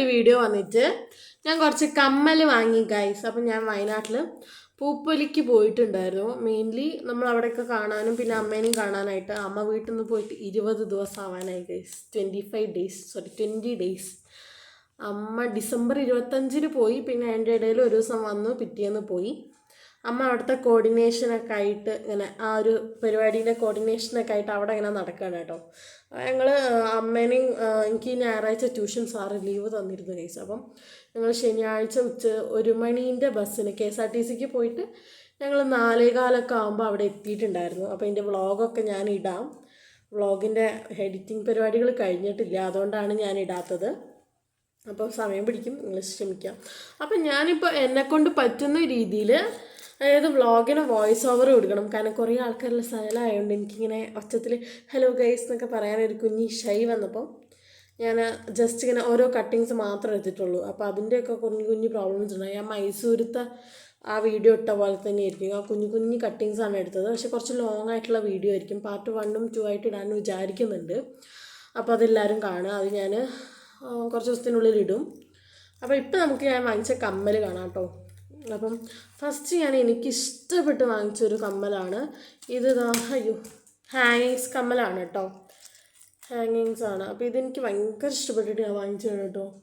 ഒരു വീഡിയോ വന്നിട്ട് ഞാൻ കുറച്ച് കമ്മൽ വാങ്ങി ഗൈസ് അപ്പം ഞാൻ വയനാട്ടിൽ പൂപ്പൊലിക്ക് പോയിട്ടുണ്ടായിരുന്നു. മെയിൻലി നമ്മൾ അവിടെയൊക്കെ കാണാനും പിന്നെ അമ്മേനെയും കാണാനായിട്ട് അമ്മ വീട്ടിൽ നിന്ന് പോയിട്ട് ഇരുപത് ദിവസം ആവാനായി guys twenty five days sorry twenty days അമ്മ ഡിസംബർ ഇരുപത്തഞ്ചിന് പോയി. പിന്നെ അതിന്റെ ഇടയിൽ ഒരു ദിവസം വന്നു പിറ്റേന്ന് പോയി. അമ്മ അവിടുത്തെ കോർഡിനേഷനൊക്കെ ആയിട്ട് ഇങ്ങനെ ആ ഒരു പരിപാടീന്റെ കോർഡിനേഷനൊക്കെ ആയിട്ട് അവിടെ ഇങ്ങനെ നടക്കുകയാണ് കേട്ടോ. ഞങ്ങൾ അമ്മേനെയും എനിക്ക് ഞായറാഴ്ച ട്യൂഷൻ സാറ് ലീവ് തന്നിരുന്നു കേസ് അപ്പം ഞങ്ങൾ ശനിയാഴ്ച ഉച്ച ഒരു മണീന്റെ ബസ്സിന് കെ എസ് ആർ ടി സിക്ക് പോയിട്ട് ഞങ്ങൾ നാലേകാലൊക്കെ ആകുമ്പോൾ അവിടെ എത്തിയിട്ടുണ്ടായിരുന്നു. അപ്പോൾ എന്റെ വ്ളോഗൊക്കെ ഞാൻ ഇടാം. വ്ളോഗിന്റെ എഡിറ്റിംഗ് പരിപാടികൾ കഴിഞ്ഞിട്ടില്ല. അതുകൊണ്ടാണ് ഞാൻ ഇടാത്തത്. അപ്പോൾ സമയം പിടിക്കും. നിങ്ങൾ ക്ഷമിക്കാം അപ്പം ഞാനിപ്പോൾ എന്നെക്കൊണ്ട് പറ്റുന്ന രീതിയിൽ അതായത് വ്ളോഗിന് വോയിസ് ഓവർ കൊടുക്കണം. കാരണം കുറേ ആൾക്കാരുള്ള സ്ഥലമായതുകൊണ്ട് എനിക്കിങ്ങനെ ഒച്ചത്തിൽ ഹലോ ഗൈസ് എന്നൊക്കെ പറയാനൊരു കുഞ്ഞി ഷൈ വന്നപ്പോൾ ഞാൻ ജസ്റ്റ് ഇങ്ങനെ ഓരോ കട്ടിങ്സ് മാത്രമേ എടുത്തിട്ടുള്ളൂ. അപ്പോൾ അതിന്റെയൊക്കെ കുഞ്ഞു കുഞ്ഞു പ്രോബ്ലംസ് ഉണ്ടായി. ഞാൻ മൈസൂരത്തെ ആ വീഡിയോ ഇട്ട പോലെ തന്നെ ആയിരിക്കും ആ കുഞ്ഞു കുഞ്ഞു കട്ടിങ്സാണ് എടുത്തത്. പക്ഷെ കുറച്ച് ലോങ് ആയിട്ടുള്ള വീഡിയോ ആയിരിക്കും. പാർട്ട് വണ്ണും ടു ആയിട്ട് ഇടാൻ വിചാരിക്കുന്നുണ്ട്. അപ്പോൾ അതെല്ലാവരും കാണുക. അത് ഞാൻ കുറച്ച് ദിവസത്തിനുള്ളിൽ ഇടും. അപ്പോൾ ഇപ്പം നമുക്ക് ഞാൻ വാങ്ങിച്ച കമ്മൽ കാണാം കേട്ടോ. അപ്പം ഫസ്റ്റ് ഞാൻ എനിക്ക് ഇഷ്ടപ്പെട്ട് വാങ്ങിച്ചൊരു കമ്മലാണ്. ഇത് അയ്യോ ഹാങ്ങിങ്സ് കമ്മലാണ് കേട്ടോ. ഹാങ്ങിങ്സ് ആണ്. അപ്പോൾ ഇതെനിക്ക് ഭയങ്കര ഇഷ്ടപ്പെട്ടിട്ട് ഞാൻ വാങ്ങിച്ചതാണ് കേട്ടോ.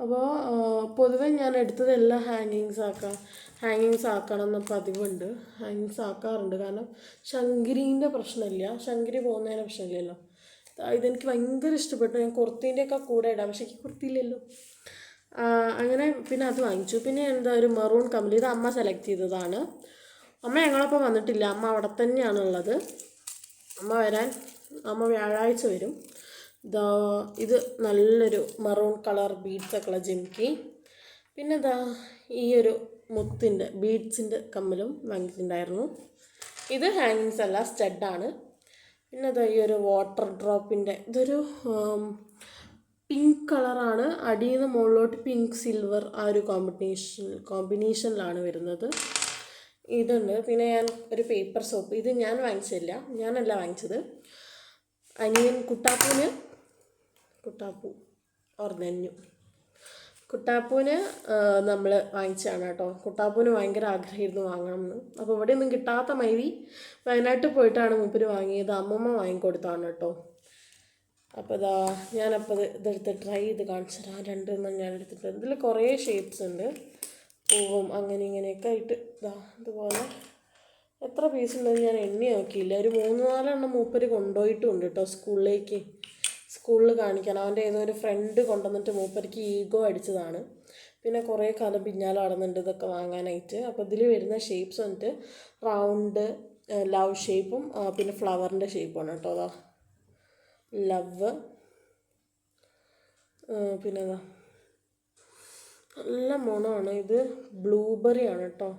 അപ്പോൾ പൊതുവേ ഞാൻ എടുത്തതെല്ലാം ഹാങ്ങിങ്സ് ആക്കാം ഹാങ്ങിങ്സ് ആക്കണം എന്ന പതിവുണ്ട്. ഹാങ്ങിങ്സ് ആക്കാറുണ്ട്. കാരണം ശങ്കരിന്റെ പ്രശ്നമില്ല. ശങ്കരി പോകുന്നതിന് പ്രശ്നമില്ലല്ലോ. ഇതെനിക്ക് ഭയങ്കര ഇഷ്ടപ്പെട്ടു. ഞാൻ കുർത്തീന്റെയൊക്കെ കൂടെ ഇടാം. പക്ഷേ എനിക്ക് കുർത്തിയില്ലല്ലോ. അങ്ങനെ പിന്നെ അത് വാങ്ങിച്ചു. പിന്നെ എന്താ ഒരു മെറൂൺ കമ്പനി ഇത് അമ്മ സെലക്ട് ചെയ്തതാണ്. അമ്മ ഞങ്ങളൊപ്പം വന്നിട്ടില്ല. അമ്മ അവിടെ തന്നെയാണ് ഉള്ളത് അമ്മ വരാൻ അമ്മ വ്യാഴാഴ്ച വരും. ഇതാ ഇത് നല്ലൊരു മറൂൺ കളർ ബീഡ്സ് ഒക്കെ ഉള്ള ജിംക്കി പിന്നെ ഇതാ ഈ ഒരു മുത്തിന്റെ ബീഡ്സിന്റെ കമ്മലും വാങ്ങിയിട്ടുണ്ടായിരുന്നു. ഇത് ഹാങ്ങിങ്സ് അല്ല സ്റ്റഡാണ് പിന്നെ ഇതാ ഈ ഒരു വാട്ടർ ഡ്രോപ്പിന്റെ ഇതൊരു പിങ്ക് കളറാണ് അടിയിൽ നിന്ന് മുകളിലോട്ട് പിങ്ക് സിൽവർ ആ ഒരു കോമ്പിനേഷൻ കോമ്പിനേഷനിലാണ് വരുന്നത്. ഇതുണ്ട്. പിന്നെ ഞാൻ ഒരു പേപ്പർ സോപ്പ് ഇത് ഞാൻ വാങ്ങിച്ചില്ല ഞാനല്ല വാങ്ങിച്ചത്. അനിയൻ കുട്ടാപ്പൂന് കുട്ടാപ്പൂ ഓർന്നഞ്ഞു കുട്ടാപ്പൂന് നമ്മൾ വാങ്ങിച്ചതാണ് കേട്ടോ. കുട്ടാപ്പൂന് ഭയങ്കര ആഗ്രഹമായിരുന്നു വാങ്ങണമെന്ന് അപ്പോൾ ഇവിടെ ഒന്നും കിട്ടാത്ത മൈവി വയനാട്ടിൽ പോയിട്ടാണ് മൂപ്പര് വാങ്ങിയത്. അമ്മമ്മ വാങ്ങിക്കൊടുത്താണ് കേട്ടോ. അപ്പോൾ ഇതാ ഞാനപ്പോൾ ഇത് ഇതെടുത്ത് ട്രൈ ചെയ്ത് കാണിച്ചു തരാം രണ്ടെണ്ണം ഞാൻ എടുത്തിട്ടുണ്ട് ഇതിൽ കുറേ ഷേപ്സ് ഉണ്ട്. പൂവും അങ്ങനെ ഇങ്ങനെയൊക്കെ ആയിട്ട് ഇതാ ഇതുപോലെ. എത്ര പീസ് ഉണ്ടെന്ന് ഞാൻ എണ്ണി നോക്കിയില്ല ഒരു മൂന്ന് നാലെണ്ണം മൂപ്പര് കൊണ്ടുപോയിട്ടുണ്ട് കേട്ടോ സ്കൂളിലേക്ക്. സ്കൂളിൽ കാണിക്കാൻ. അവന്റെ ഏതോ ഒരു ഫ്രണ്ട് കൊണ്ടുവന്നിട്ട് മൂപ്പർക്ക് ഈഗോ അടിച്ചതാണ്. പിന്നെ കുറേ കാലം പിന്നാലെ നടന്നുണ്ട് ഇതൊക്കെ വാങ്ങാനായിട്ട്. അപ്പോൾ ഇതിൽ വരുന്ന ഷേപ്സ് വന്നിട്ട് റൗണ്ട് ലവ് ഷേപ്പും പിന്നെ ഫ്ലവറിന്റെ ഷേപ്പുമാണ് കേട്ടോ അതാ ലവ് പിന്നെ അതാ നല്ല മണമാണ്. ഇത് ബ്ലൂബെറി ആണ് കേട്ടോ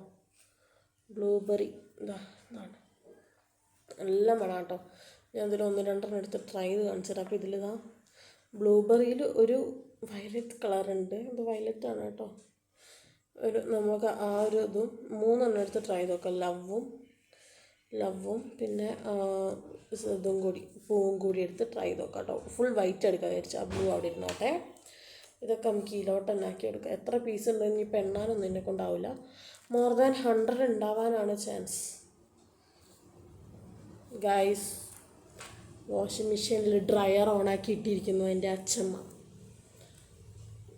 ബ്ലൂബെറി. ഇതാ ഇതാണ്. നല്ല മണം കേട്ടോ ഞാൻ ഇതിൽ ഒന്ന് രണ്ടെണ്ണം എടുത്ത് ട്രൈ ചെയ്ത് കാണിച്ചിട്ട് അപ്പോൾ ഇതിലിതാ ബ്ലൂബെറിയിൽ ഒരു വയലറ്റ് കളർ ഉണ്ട്. ഇത് വയലറ്റ് ആണ് കേട്ടോ ഒരു നമുക്ക് ആ ഒരു ഇതും മൂന്നെണ്ണം എടുത്ത് ട്രൈ ചെയ്ത് നോക്കാം. ലവും ലവും പിന്നെ ഇതും കൂടി പൂവും കൂടി എടുത്ത് ട്രൈ ചെയ്ത് നോക്കാം കേട്ടോ. ഫുൾ വൈറ്റ് എടുക്കാൻ വിചാരിച്ചു. ആ ബ്ലൂ അവിടെ ഇരുന്നോട്ടെ. ഇതൊക്കെ നമുക്ക് ഇതിലോട്ട് ആക്കി എടുക്കാം. എത്ര പീസ് ഉണ്ടെന്ന് ഇപ്പം എണ്ണാനൊന്നും എന്നെ കൊണ്ടാവില്ല മോർ ദാൻ ഹൺഡ്രഡ് ഉണ്ടാവാനാണ് ചാൻസ് ഗൈസ് വാഷിംഗ് മെഷീനിൽ ഡ്രയർ ഓണാക്കി ഇട്ടിരിക്കുന്നു എന്റെ അച്ഛമ്മ.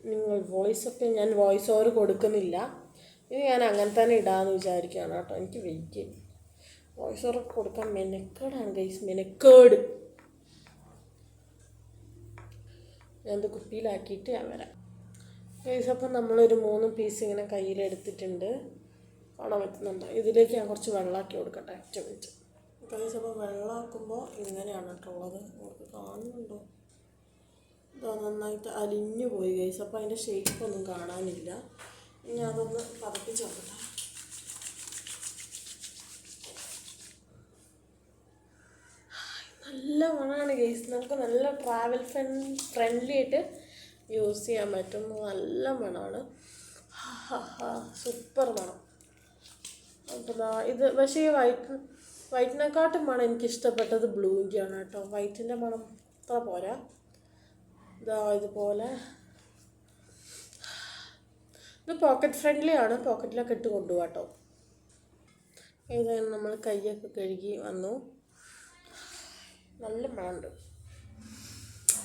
നിങ്ങൾ വോയിസ് ഒക്കെ ഞാൻ വോയിസ് ഓവർ കൊടുക്കുന്നില്ല. ഇത് ഞാൻ അങ്ങനെ തന്നെ ഇടാമെന്ന് വിചാരിക്കുകയാണ് കേട്ടോ. എനിക്ക് വെയിറ്റ് വോയിസ് ഓവർ കൊടുക്കാൻ മെനക്കേടാണ് ഗൈസ് മെനക്കേട്. ഞാനത് കുപ്പിയിലാക്കിയിട്ട് ഞാൻ വരാം. ഗൈസ് അപ്പം നമ്മളൊരു മൂന്ന് പീസ് ഇങ്ങനെ കയ്യിലെടുത്തിട്ടുണ്ട്. കാണാൻ പറ്റുന്നുണ്ട്? ഇതിലേക്ക് ഞാൻ കുറച്ച് വെള്ളമാക്കി കൊടുക്കട്ടെ ഏറ്റവും മിനിറ്റ് ഗൈസ് അപ്പോൾ വെള്ളമാക്കുമ്പോൾ ഇങ്ങനെയാണ് കേട്ടോ ഉള്ളത്. നിങ്ങൾക്ക് കാണുന്നുണ്ടോ? ഇതാ നന്നായിട്ട് അലിഞ്ഞു പോയി ഗൈസ് അപ്പോൾ അതിന്റെ ഷേപ്പ് ഒന്നും കാണാനില്ല. ഇനി അതൊന്ന് പതപ്പിച്ച് നോക്കട്ടെ നല്ല മണമാണ് ഗെയ്സ് നമുക്ക് നല്ല ട്രാവൽ ഫ്രണ്ട് ഫ്രണ്ട്ലി ആയിട്ട് യൂസ് ചെയ്യാൻ പറ്റും. നല്ല മണമാണ് സൂപ്പർ മണം അപ്പോൾ ദാ ഇത് പക്ഷേ ഈ വൈറ്റ് വൈറ്റിനെക്കാട്ടും മണം എനിക്ക് ഇഷ്ടപ്പെട്ടത് ബ്ലൂവിന്റെയാണ് കേട്ടോ. വൈറ്റിന്റെ മണം അത്ര പോരാ. ഇതാ ഇതുപോലെ. ഇത് പോക്കറ്റ് ഫ്രണ്ട്ലി ആണ്. പോക്കറ്റിലൊക്കെ ഇട്ട് കൊണ്ടുപോകാം കേട്ടോ. ഏതായാലും നമ്മൾ കൈയൊക്കെ കഴുകി വന്നു. നല്ല മണമുണ്ട്.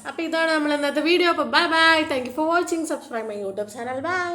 അപ്പോൾ ഇതാണ് നമ്മൾ ഇന്നത്തെ വീഡിയോ. അപ്പോൾ bye bye thank you for watching subscribe my YouTube channel bye